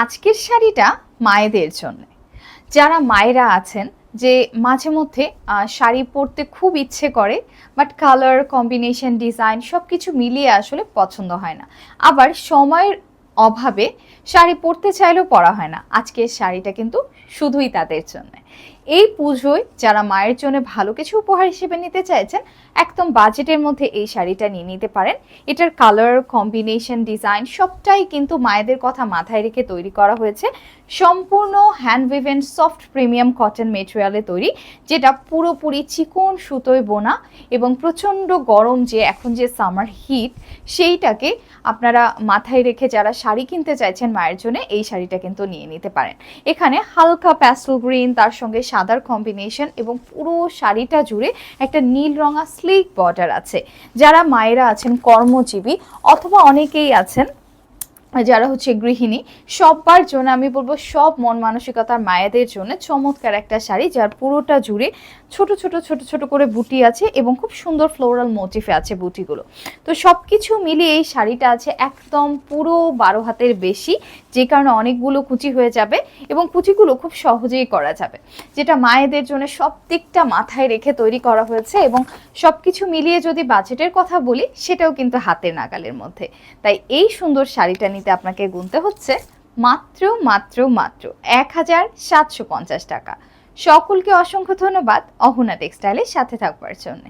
আজকের শাড়িটা মায়েদের জন্য। যারা মায়েরা আছেন যে মাঝে মধ্যে শাড়ি পরতে খুব ইচ্ছে করে বাট কালার কম্বিনেশন ডিজাইন সব কিছু মিলিয়ে আসলে পছন্দ হয় না। আবার সময়ের অভাবে শাড়ি পরতে চাইলেও পরা হয় না। আজকের শাড়িটা কিন্তু শুধুই তাদের জন্য। এই পুজোয় যারা মায়ের জন্য ভালো কিছু উপহার হিসেবে নিতে চাইছেন, একদম বাজেটের মধ্যে এই শাড়িটা নিয়ে নিতে পারেন। এটার কালার কম্বিনেশন ডিজাইন সবটাই কিন্তু মায়েদের কথা মাথায় রেখে তৈরি করা হয়েছে। সম্পূর্ণ hand woven soft premium cotton মেটেরিয়ালে তৈরি, যেটা পুরোপুরি চিকন সুতোয় বোনা এবং প্রচণ্ড গরম যে এখন যে সামার হিট সেইটাকে আপনারা মাথায় রেখে যারা শাড়ি কিনতে চাইছেন মায়ের জন্য এই শাড়িটা কিন্তু নিয়ে নিতে পারেন। এখানে হালকা প্যাস্টেল গ্রিন তার সঙ্গে সাদার কম্বিনেশন এবং পুরো শাড়িটা জুড়ে একটা নীল রঙা স্লিক বর্ডার আছে। যারা মায়েরা আছেন কর্মজীবী অথবা অনেকেই আছেন যারা হচ্ছে গৃহিণী সবার জন্য আমি বলব সব মন মানসিকতার মায়েদের জন্য চমৎকার একটা শাড়ি, যার পুরোটা জুড়ে ছোট ছোট ছোট ছোট করে বুটি আছে এবং খুব সুন্দর ফ্লোরাল মোটিফে আছে বুটিগুলো। তো সব কিছু মিলিয়ে এই শাড়িটা আছে একদম পুরো বারো হাতের বেশি, যে কারণে অনেকগুলো কুচি হয়ে যাবে এবং কুচিগুলো খুব সহজেই করা যাবে, যেটা মায়েদের জন্য সব দিকটা মাথায় রেখে তৈরি করা হয়েছে এবং সব কিছু মিলিয়ে যদি বাজেটের কথা বলি, সেটাও কিন্তু হাতের নাগালের মধ্যে। তাই এই সুন্দর শাড়িটা নিতে আপনাকে গুনতে হচ্ছে মাত্র মাত্র মাত্র এক হাজার সাতশো পঞ্চাশ টাকা। সকলকে অসংখ্য ধন্যবাদ। অহনা টেক্সটাইলের সাথে থাকবার জন্য।